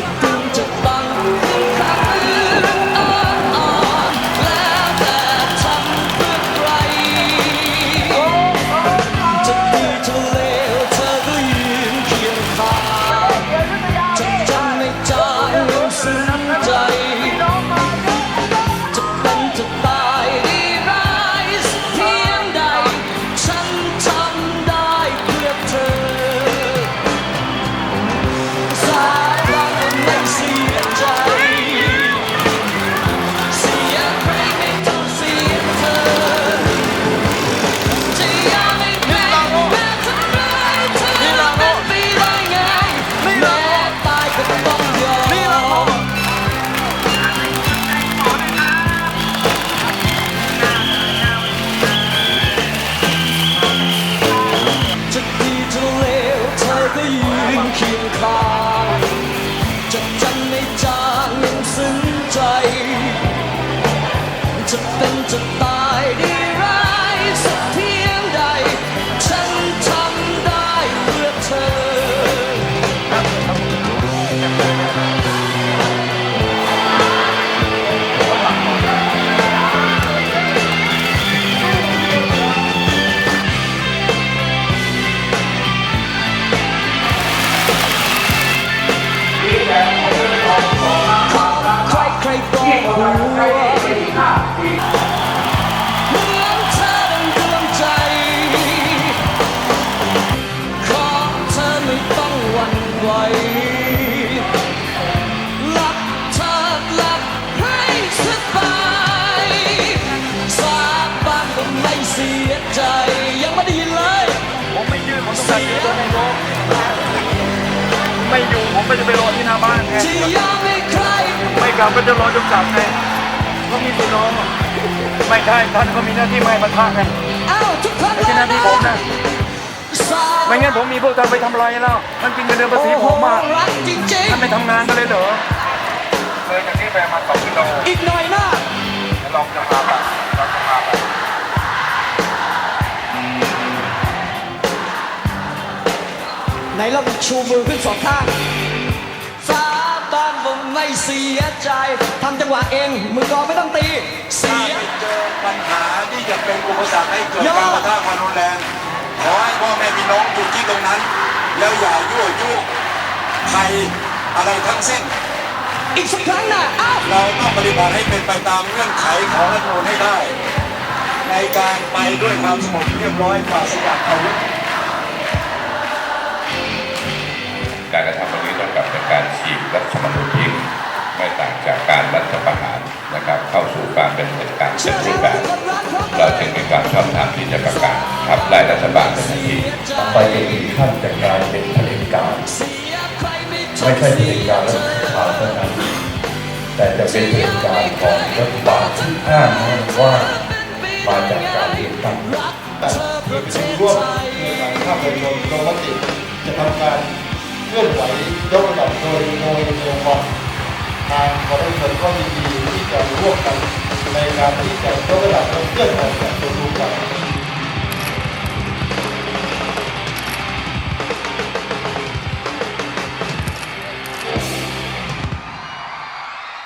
จ ก็ยืนเคียงข้างจะจำไม่จางยังซึ้งใจ จะเป็นจะตายดีร้ายารอยู่ตัวในโลกไม่อยู่ผมก็จะไปรอที่หน้าบ้านไงจะยอมให้ใครไม่กลับก็จะรอจนกลับไงก็มีตัวน้องไม่ใช่ท่านก็มีหน้าที่ไม่ให้มันพลาดไงเอ้าทุกคนไม่ใช่หน้าที่ผมนะสาไม่งั้นผมมีพวกท่านไปทำอะไรแล้วมันกินเงินเดือนภาษีผมมากรักจริงท่านไม่ทำงานกันเลยเหรอเลยจากนี้ไปมาสองกิโล ไหนลองชูมือขึ้นสองข้างสาบานผมไม่เสียใจทำจังหวะเองมือกลองไม่ต้องตี เสีถ้าย ไปเจอปัญหาที่จะเป็นอุปสรรคให้เกิดยอดการปะทะความรุนแรงขอให้พ่อแม่พี่น้องอยู่ที่ตรงนั้น แล้วอย่ายั่วยุใครอะไรทั้งสิ้น อีกสักครั้งนะเอ้าเราต้องปฏิบัติให้เป็นไปตามเงื่อนไขของรัฐธรรมนูญให้ได้ ในการไปด้วยความสงบเรียบร้อยปราศจากอาวุธ การกระทำตรงนี้ต้องกับเป็นการฉีกรัฐธรรมนูญทิ้งไม่ต่างจากการรัฐประหารนะครับ เข้าสู่การเป็นเหตุการณ์เต็มรูปแบบเราจึงมีความชอบธรรมที่จะประกาศขับไล่รัฐบาลในทันทีต่อไปจะถึงขั้นจากการเป็นเผด็จการเสียใครไม่ทไม่นใช่เผด็จการรัฐบาลเท่านั้นแต่จะเป็นเผด็จการของรัฐบาลที่อ้างว่ามาจากการเลือกตั้งรักเธอเพื่อเทร่วมใจในการภาพยนตร์ลงมติจะทำการ เคลื่อนไหวยกระดับโดยโดยองค์กรทางบริษัทก็ยินดีที่จะร่วมกันในการที่จะยกระดับและเคลื่อนไหวจาก